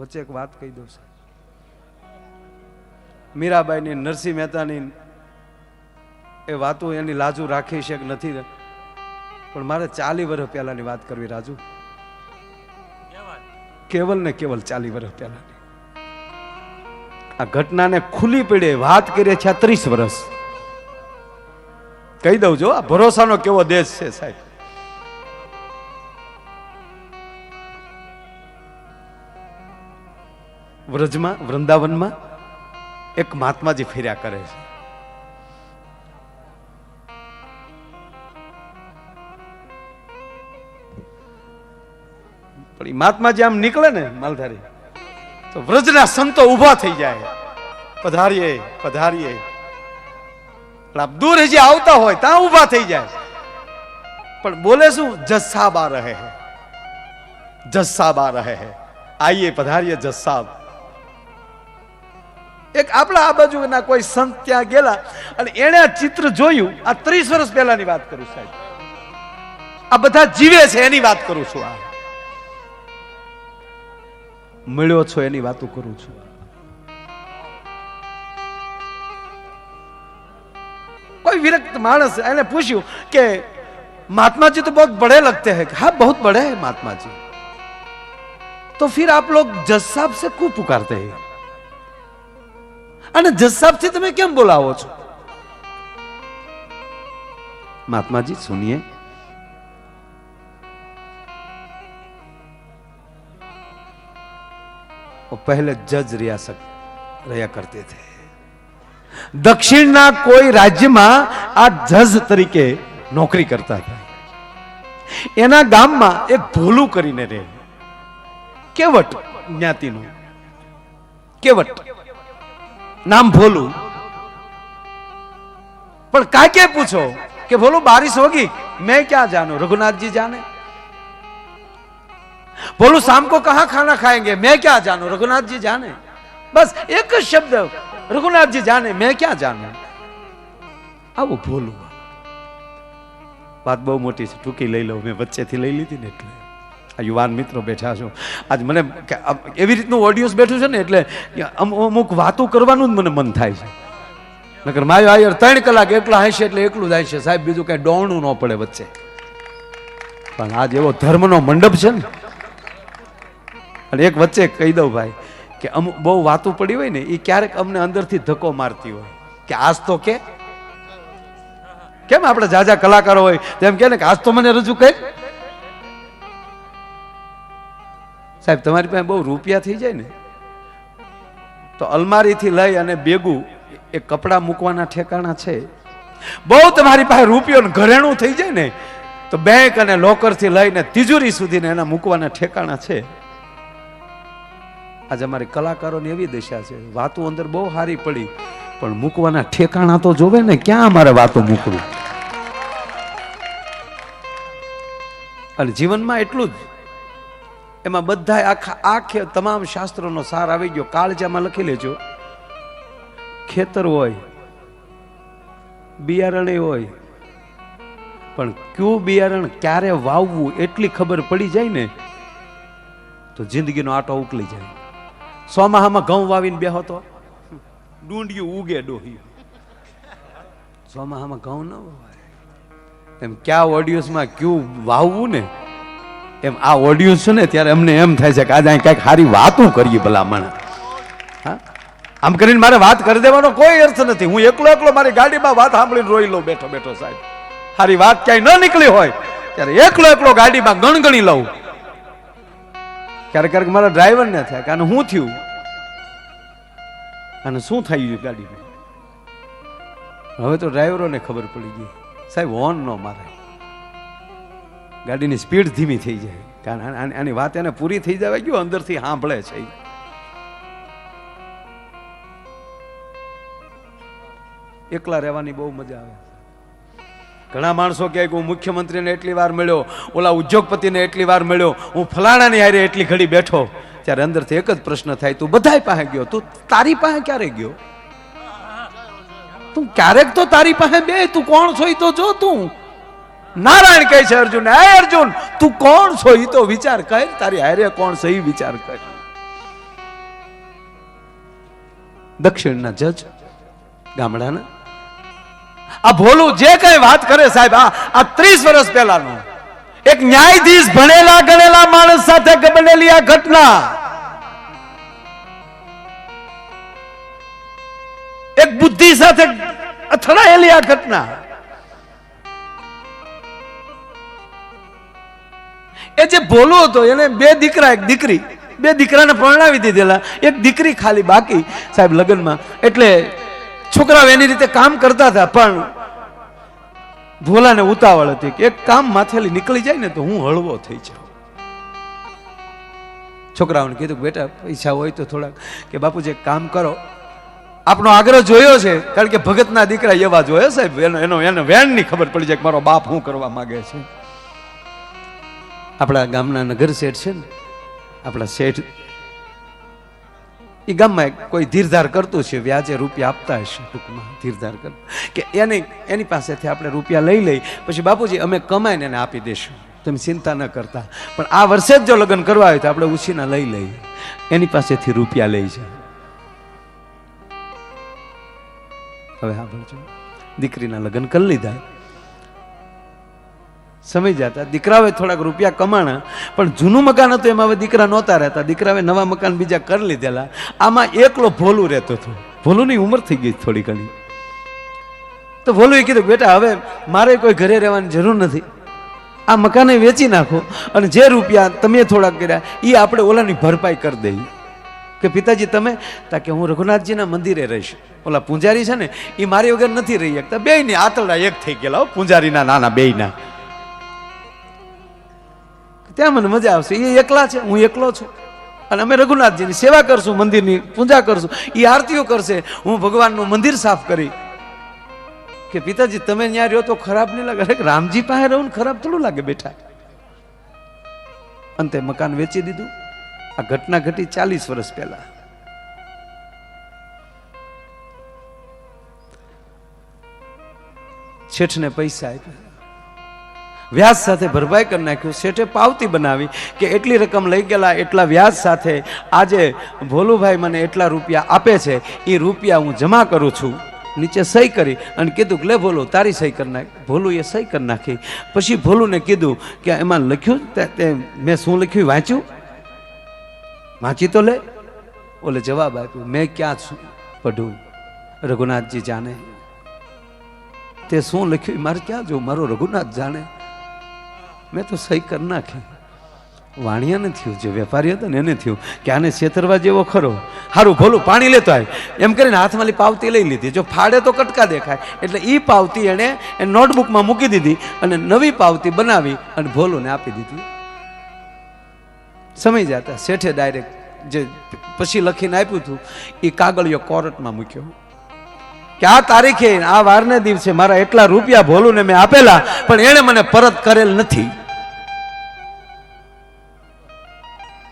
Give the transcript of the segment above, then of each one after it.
વચ્ચે એક વાત કહી દઉં સાહેબ. મીરાબાઈની નરસિંહ મહેતાની એ વાતો એની લાજુ રાખી છે કે નથી પણ મારે ચાલી વર્ષ પહેલાની વાત કરવી રાજુ. કેવલ ને કેવલ ચાલી વર્ષ પહેલાની. આ ઘટનાને ખુલ્લી પડે વાત કરીએ છે ત્રીસ વર્ષ કહી દઉં જો, આ ભરોસાનો કેવો દેશ છે સાહેબ. વ્રજમાં, વૃંદાવનમાં એક મહાત્માજી ફેર્યા કરે છે. પણ એ મહાત્માજી આમ નીકળે ને માલધારી, તો વ્રજના સંતો ઊભા થઈ જાય. પધારીએ પધારીએ. આપ દૂર હજી આવતા હોય, ત્યાં ઊભા થઈ જાય. પણ બોલે શું? જસ્સાબ રહે જસ્સાબ રહે આઈએ, પધારીએ જસ્સાબ. એક આપણા આ બાજુના કોઈ સંત ત્યાં ગયેલા અને એણે આ ચિત્ર જોયું આ ત્રીસ વર્ષ પહેલાની વાત કરું સાહેબ આ બધા જીવે છે એની વાત કરું છું આ મળ્યો છો એની વાતો કરું છું કોઈ વિરક્ત માણસ એને પૂછ્યું કે महात्मा जी तो बहुत बड़े लगते हैं हाँ बहुत बड़े हैं महात्मा जी तो फिर आप लोग जज साहब से क्यों पुकारते हैं અને જસાબથી તમે કેમ બોલાવો છો? મહાત્માજી, સુનિએ. પહેલે જજ રહ્યા રહ્યા કરતે થે દક્ષિણના કોઈ રાજ્યમાં આ જજ તરીકે નોકરી કરતા હતા. એના ગામમાં એક ભોલું કરીને રહે. કેવટ જ્ઞાતિનું. કેવટ. નામ ભોલું. પણ કાકે પૂછો કે ભોલું બારિશ હોગી? મેં ક્યાં જાનું? રઘુનાથજી જાને? ભોલું શામ કો કહા ખાના ખાએંગે મેં ક્યાં જાનું? રઘુનાથજી જાને? બસ એક જ શબ્દ, રઘુનાથજી જાને, મેં ક્યાં જાનું? આવું ભોલું. વાત બહુ મોટી છે, ટૂંકી લઈ લઉં, મેં વચ્ચેથી લઈ લીધી ને એટલે. આ યુવાન મિત્રો બેઠા છો. આજ મને એવી રીતનું ઓડિયન્સ બેઠું છે ને એટલે અમ- અમુક વાતો કરવાનું જ મને મન થાય છે. નકર માયો આયર ત્રણ કલાક એકલા હશે એટલે એકલું જાય છે. સાહેબ, બીજું કઈ ડોણું ન પડે વચ્ચે. પણ આજ એવો ધર્મનો મંડપ છે ને. અને એક વચ્ચે કહી દઉં ભાઈ કે અમુક બહુ વાતો પડી હોય ને એ ક્યારેક અમને અંદરથી ધક્કો મારતી હોય. કે આજ તો કે. કેમ આપણે જાજા કલાકારો હોય, તેમ કે ને કે આજ તો મને રજૂ કરી. સાહેબ, તમારી પાસે બહુ રૂપિયા થઈ જાય ને, તો અલમારીથી લઈ અને બેગું એ કપડાં મૂકવાના ઠેકાણા છે. બહુ તમારી પાસે રૂપિયો ઘરેણું થઈ જાય ને, તો બેંક અને લોકરથી લઈને તિજોરી સુધીને એના મૂકવાના ઠેકાણા છે. આજે અમારી કલાકારોની એવી દશા છે, વાતો અંદર બહુ સારી પડી, પણ મૂકવાના ઠેકાણા તો જોવે ને, ક્યાં અમારે વાતો મૂકવી? અને જીવનમાં એટલું જ. એમાં બધા આખા આખે તમામ શાસ્ત્રોનો સાર આવી ગયો. કાળજામાં લખી લેજો. ખેતર હોય, બિયારણે હોય, પણ કયું બિયારણ ક્યારે વાવવું એટલી ખબર પડી જાય ને, તો જિંદગીનો આટો ઉકલી જાય. સોમાહામાં ઘઉં વાવીને બેહો તો? ડુંડિયું ઉગે ડોહી. સોમાહામાં ઘઉં ન વાવાય. એમ ક્યાં ઓડિયન્સમાં કયું વાવવું ને? એમ આ ઓડિયન્સ છે ને ત્યારે અમને એમ થાય છે કે આજે અહીં કાંઈક સારી વાતો કરીએ ભલામણ. હા? આમ કરીને મારે વાત કરી દેવાનો કોઈ અર્થ નથી. હું એકલો એકલો મારી ગાડીમાં વાત સાંભળીને રોઈ લઉં બેઠો બેઠો સાહેબ. સારી વાત ક્યાંય ન નીકળી હોય, ત્યારે એકલો એકલો ગાડીમાં ગણગણી લઉં. ક્યારેક ક્યારેક મારા ડ્રાઈવર ને થાય કે આને શું થયું? અને શું થઈ ગયું ગાડીમાં? હવે તો ડ્રાઈવરોને ખબર પડી ગઈ. સાહેબ હોર્ન ન મારે. ગાડીની સ્પીડ ધીમી થઈ જાય. કારણ આની- વાત એને પૂરી થઈ જવા ગયું, અંદરથી સાંભળે છે એકલા રહેવાની બહુ મજા આવે ઘણા માણસો કહે કે હું મુખ્યમંત્રીને એટલી વાર મળ્યો, ઓલા ઉદ્યોગપતિને એટલી વાર મળ્યો, હું ફલાણાની હારે એટલી ઘડી બેઠો. ત્યારે અંદરથી એક જ પ્રશ્ન થાય, તું બધાય પાસે ગયો? તું તારી પાસે ક્યારે ગયો? તું ક્યારેક તો તારી પાસે બે, તું કોણ છો તો જો તું. નારાયણ કહે છે, અર્જુન, હે અર્જુન, તું કોણ છો? એ તો વિચાર કર, તારી હારે કોણ છે એ વિચાર કર. દક્ષિણના જજ, ગામડાના, આ ભોલું જે કઈ વાત કરે સાહેબ, આ આ ત્રીસ વર્ષ પહેલાનું, એક ન્યાયાધીશ ભણેલા ગણેલા માણસ સાથે બનેલી આ ઘટના. એક બુદ્ધિ સાથે અથડાયેલી આ ઘટના. એ જે ભોલો હતો, એને બે દીકરા, એક દીકરી. બે દીકરાને પરણાવી દીધેલા. એક દીકરી ખાલી બાકી. સાહેબ, લગ્નમાં. એટલે છોકરાઓ એની રીતે કામ કરતા હતા, પણ ભોલાને ઉતાવળ હતી કે એક કામ માથેલી નીકળી જાય ને તો હું હળવો થઈ જાઉં. છોકરાઓને કીધું કે બેટા, પૈસા હોય તો થોડાક. કે બાપુ જે કામ કરો. આપણો આગ્રહ જોયો છે, કારણ કે ભગતના દીકરા એવા જોયો સાહેબ. એનો એનો એને વેણની ખબર પડી જાય કે મારો બાપ શું કરવા માગે છે. આપણા ગામના નગર શેઠ છે ને, આપણા શેઠ એ ગામમાં કોઈ ધીરધાર કરતું છે, વ્યાજે રૂપિયા આપતા હશે ટૂંકમાં, ધીરધાર કર, કે એને, એની પાસેથી આપણે રૂપિયા લઈ લઈ, પછી બાપુજી અમે કમાઈને એને આપી દઈશું તમે ચિંતા ન કરતા. પણ આ વર્ષે જ જો લગ્ન કરવા હોય તો આપણે ઉછીના લઈ લઈએ. એની પાસેથી રૂપિયા લઈ જાય હવે હા, ભણજો. દીકરીના લગ્ન કરી લીધા. સમય જતા. દીકરાઓએ થોડાક રૂપિયા કમાણા, પણ જૂનું મકાન હતું, એમાં હવે દીકરા નહોતા રહેતા. દીકરાએ નવા મકાન બીજા કરી લીધેલા. આમાં એકલો ભોલું રહેતો હતો. ભોલુની ઉંમર થઈ ગઈ થોડી ઘણી. તો ભોલુએ કીધું, બેટા, હવે મારે કોઈ ઘરે રહેવાની જરૂર નથી. આ મકાને વેચી નાખો અને જે રૂપિયા તમે થોડાક કર્યા એ આપણે ઓલાની ભરપાઈ કરી દઈએ. કે પિતાજી, તમે, તા કે હું રઘુનાથજીના મંદિરે રહીશ. ઓલા પૂંજારી છે ને એ મારી વગર નથી રહી શકતા. બે ની આતરડા એક થઈ ગયેલા પૂંજારીના નાના બેયના. ત્યાં મને મજા આવશે. એ એકલા છે, હું એકલો છું. અને અમે રઘુનાથજીની સેવા કરશું, મંદિરની પૂજા કરશું. એ આરતીઓ કરશે. હું ભગવાનનું મંદિર સાફ કરી. કે પિતાજી, તમે ત્યાં રહ્યો તો ખરાબ નહીં લાગે. રામજી પાસે રહું ને ખરાબ થોડું લાગે બેઠા. અંતે મકાન વેચી દીધું. આ ઘટના ઘટી ચાલીસ વર્ષ પહેલા. છેઠને પૈસા આપ્યા. વ્યાજ સાથે ભરપાઈ કરી નાખ્યું. શેઠે પાવતી બનાવી કે એટલી રકમ લઈ ગયેલા, એટલા વ્યાજ સાથે આજે ભોલુભાઈ મને એટલા રૂપિયા આપે છે એ રૂપિયા હું જમા કરું છું. નીચે સહી કરી અને કીધું કે લે ભોલું, તારી સહી કરી નાખ. ભોલું એ સહી કરી નાખી. પછી ભોલુને કીધું કે એમાં લખ્યું તે મેં શું લખ્યું? વાંચ્યું? વાંચી તો લે. ઓલે જવાબ આપ્યો, મેં ક્યાં છું? પઢું. રઘુનાથજી જાણે. તે શું લખ્યું? મારે ક્યાં જોવું? મારો રઘુનાથ જાણે. મેં તો સહી કરી નાખી વાણિયાને થયું, જે વેપારી હતો ને એને થયું કે આને છેતરવા જેવો ખરો. સારું ભોલું, પાણી લેતો આવે એમ કરીને હાથમાંથી પાવતી લઈ લીધી. જો ફાડે તો કટકા દેખાય. એટલે એ પાવતી એણે એ નોટબુકમાં મૂકી દીધી અને નવી પાવતી બનાવી અને ભોલુને આપી દીધી. સમય જતા શેઠે ડાયરેક્ટ જે પછી લખીને આપ્યું હતું એ કાગળિયો કોર્ટમાં મૂક્યો. કે આ તારીખે, આ વારને દિવસે મારા એટલા રૂપિયા ભોલુને મેં આપેલા, પણ એણે મને પરત કરેલ નથી.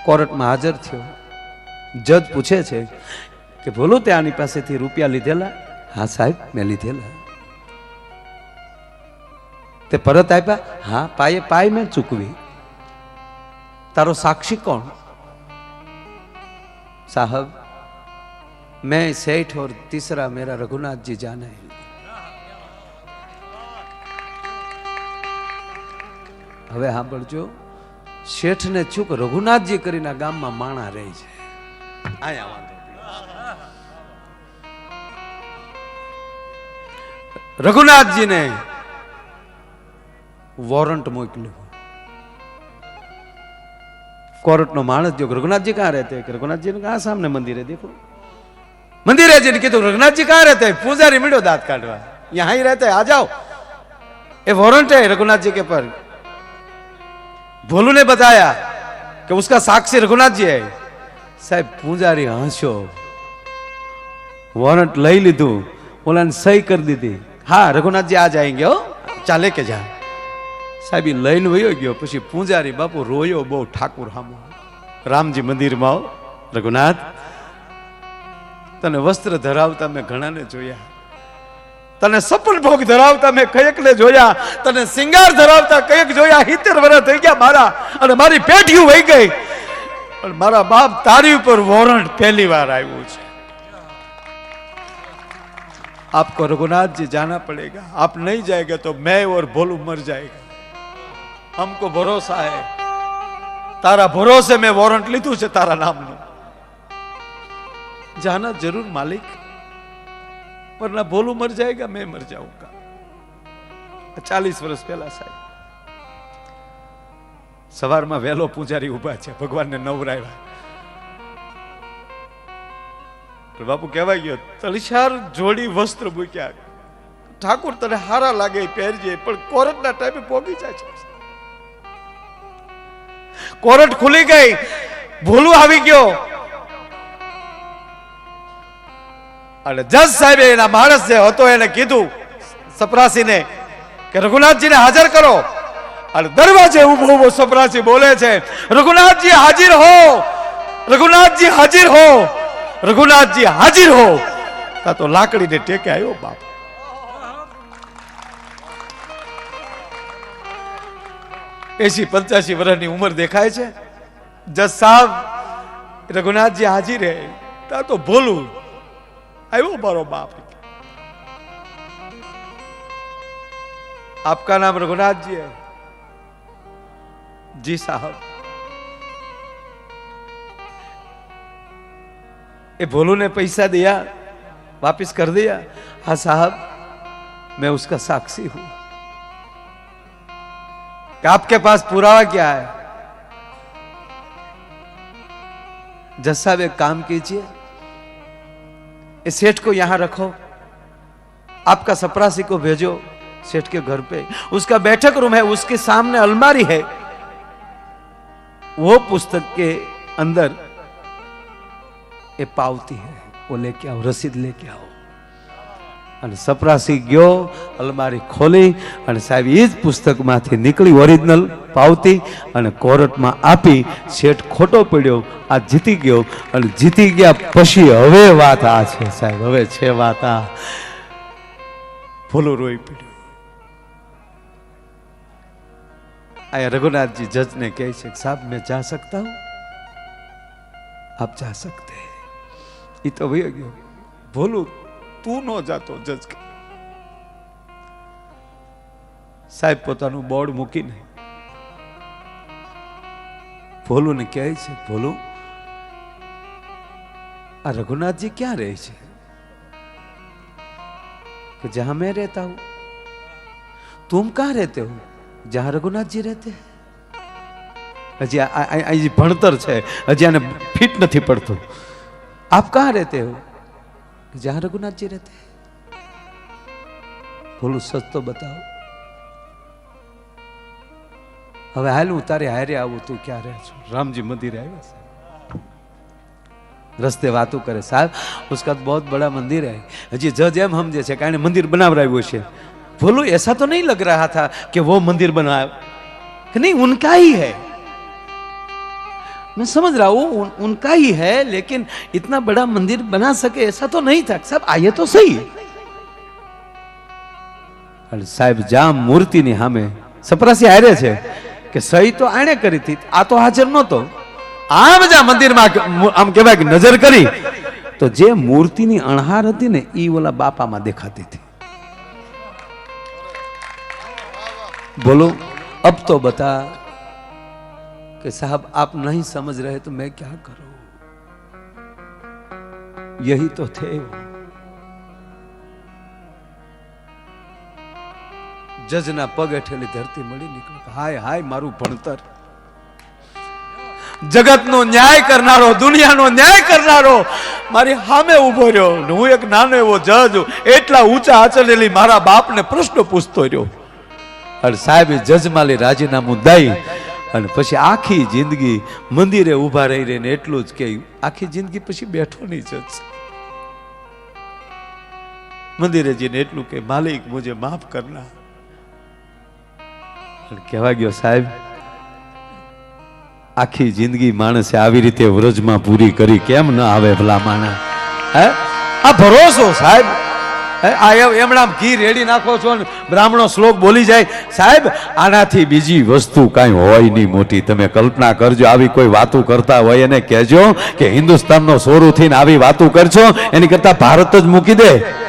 કોર્ટમાં હાજર થયો. જજ પૂછે છે કે બોલો તે આની પાસેથી રૂપિયા લીધેલા? હા સાહેબ, મેં લીધેલા. તે પરત આપ્યા? હા, પાયે પાય મેં ચૂકવી. તારો સાક્ષી કોણ? સાહેબ, મેં શેઠ ઓર તીસરા મેરા રઘુનાથજી જાને. હવે સાંભળજો. શેઠ ને ચૂક રઘુનાથજી કરીને ગામમાં માણા રહે છે. રઘુનાથજીને વોરંટ મોકલ્યું. કોર્ટનો માણસ જો રઘુનાથજી ક્યાં રહેતે? કે રઘુનાથજીને આ સામને મંદિરે દેખો. મંદિરે જઈને કીધું રઘુનાથજી ક્યાં રહેતે? પૂજારી મળ્યો દાંત કાઢવા. અહીંયા હાઈ રહેતા આ જાઓ. એ વોરંટ હે રઘુનાથજી કે પર भोलू ने बताया कि उसका साक्षी रघुनाथ जी है સાહેબ પૂજારી હસ્યો વોરંટ લઈ લીધું ઓલાને સહી કરી દીધી હા રઘુનાથજી આ જાયંગે હો ચાલે કે જા સાહેબ ઈ લઈને વયો ગયો પછી પૂજારી બાપુ રોયો બહુ ઠાકુર હામો રામજી મંદિરમાં આવો રઘુનાથ તને વસ્ત્ર ધરાવતા મેં ઘણાને જોયા તને સપન ભોગ ધરાવતા મેં કયકને જોયા, તને સિંગાર ધરાવતા કયક જોયા, હિતેર વર્ષ થઈ ગયા મારા, અને મારી પેઢીઓ વહી ગઈ. પણ મારા બાપ તારી ઉપર વોરંટ પહેલી વાર આવ્યું છે. આપકો રઘુનાથજી જાના પડેગા. આપ નહીં જાયગા તો મેં ઓર ભોલું મર જાયગા. હમકો ભરોસા હે. તારા ભરોસે મેં વોરંટ લીધું છે તારા નામનું. જાના જરૂર માલિક. वरना भोलू मर जाएगा मैं मर जाऊंगा ચાલીસ વર્ષ પહેલા સાહેબ સવારમાં વહેલો પૂજારી ઉભા છે ભગવાનને નવરાવ્યા તો બાપુ કહેવાય ગયો તલસાર જોડી વસ્ત્ર મૂક્યા ઠાકુર તને હારા લાગે એ પહેરજે પણ કોરટના ટાઈમે પોગી જાય છે કોરટ ખુલી ગઈ ભૂલું આવી ગયો અને જજ સાહેબે એના માણસ જે હતો એને કીધું, સપરાસીને કે રઘુનાથજીને હાજર કરો. અને દરવાજે ઊભો ઊભો સપરાસી બોલે છે, રઘુનાથજી હાજર હો, રઘુનાથજી હાજર હો, રઘુનાથજી હાજર હો. તા તો લાકડીને ટેકે આવ્યો બાપ. એસી પંચ્યાસી વર્ષની ઉંમર દેખાય છે. જજ સાહેબ, રઘુનાથજી હાજર હે. તા તો ભોલું આવ્યો મારો બાપ आपका नाम रघुनाथ जी है जी साहब ये भोलू ने पैसा दिया वापस कर दिया हाँ साहब मैं उसका साक्षी हूं कि आपके पास पुरावा क्या है जज साहब एक काम कीजिए इस सेठ को यहाँ रखो। आपका सपरासी को भेजो सेठ के घर पे। उसका बैठक रूम है, उसके सामने अलमारी है। वो पुस्तक के अंदर ये पावती है, वो लेके आओ, रसीद लेके आओ। અને સપરાસી ગયો, અલમારી ખોલી અને સાહેબ એ જ પુસ્તકમાંથી નીકળી ઓરિજિનલ પાવતી અને કોર્ટમાં આપી, શેઠ ખોટો પડ્યો, આ જીતી ગયો અને જીતી ગયા પછી હવે વાત આ છે સાહેબ, હવે છે વાત આ. ભૂલું રોઈ પડ્યું. આ રઘુનાથજી જજને કહે છે સાહેબ, મેં જા શકતા હું? આપ જા શકતે એ તો વયો ભોલું તું ન જાતો, જજ સાહેબ પોતાનું બોર્ડ મૂકીને. ભોલુને કહે છે, ભોલું, આ રઘુનાથજી ક્યાં રહે છે? કે જ્યાં મેં રહેતા હું તું ક્યાં રહેતે હું જ્યાં રઘુનાથજી રહેતે? હજી ભણતર છે, હજી આને ફિટ નથી પડતું. આપ કાં રહેતે હું? જહાં રઘુનાથજી રહેતે हैं બોલું સચ તો બતાવો હવે હાલ હું તારે હારે આવું તું ક્યાં રહે છો રામજી મંદિરે આવ્યા છે રસ્તે વાતો કરે સાહેબ उसका तो बहुत बड़ा मंदिर है हजी जज एम समझे છે કારણ મંદિર બનાવરાવ્યું છે बोलो ऐसा तो नहीं लग रहा था कि वो मंदिर बनाया कि नहीं उनका ही है मैं समझ रहा हूं उन, उनका ही है लेकिन इतना बड़ा मंदिर बना सके ऐसा तो नहीं था सब आइए तो सही અને સાહેબ જ્યાં મૂર્તિની સામે સપરાસી હારે છે કે સહી તો આણે કરી હતી આ તો હાજર નહોતો આમ જ આ મંદિરમાં આમ કહેવાય કે નજર કરી તો જે મૂર્તિની અણહાર હતી ને એ ઓલા બાપામાં દેખાતી હતી बोलो अब तो बता कि साहब आप नहीं समझ रहे तो मैं क्या करूं यही तो थे वो જજના પગ હેઠેલી ધરતી મળી નીકળી હાય હાય મારું ભણતર જગતનો ન્યાય કરનારો દુનિયાનો ન્યાય કરનારો મારી સામે ઊભો રહ્યો ને હું એક નાનો એવો જજ એટલા ઊંચા આચરેલી મારા બાપને પ્રશ્ન પૂછતો રહ્યો અને સાહેબે જજમાલી રાજીનામું દઈ અને પછી આખી જિંદગી મંદિરે ઊભા રહી રહીને એટલું જ કહ્યું. આખી જિંદગી પછી બેઠો નહીં જજ મંદિરે જઈને એટલું કે માલિક, મુજે માફ કરના. કહેવા ગયો, સાહેબ, આખી જિંદગી માણસે આવી રીતે વ્રજમાં પૂરી કરી કેમ ન આવે ભલા માણા હે? આ ભરોસો, સાહેબ. ઘી રેડી નાખો છો ને બ્રાહ્મણો શ્લોક બોલી જાય. સાહેબ, આનાથી બીજી વસ્તુ કાંઈ હોય નહીં મોટી. તમે કલ્પના કરજો, આવી કોઈ વાતો કરતા હોય એને કહેજો કે હિન્દુસ્તાનનો સોરું થઈને આવી વાતો કરજો. એની કરતા ભારત જ મૂકી દે.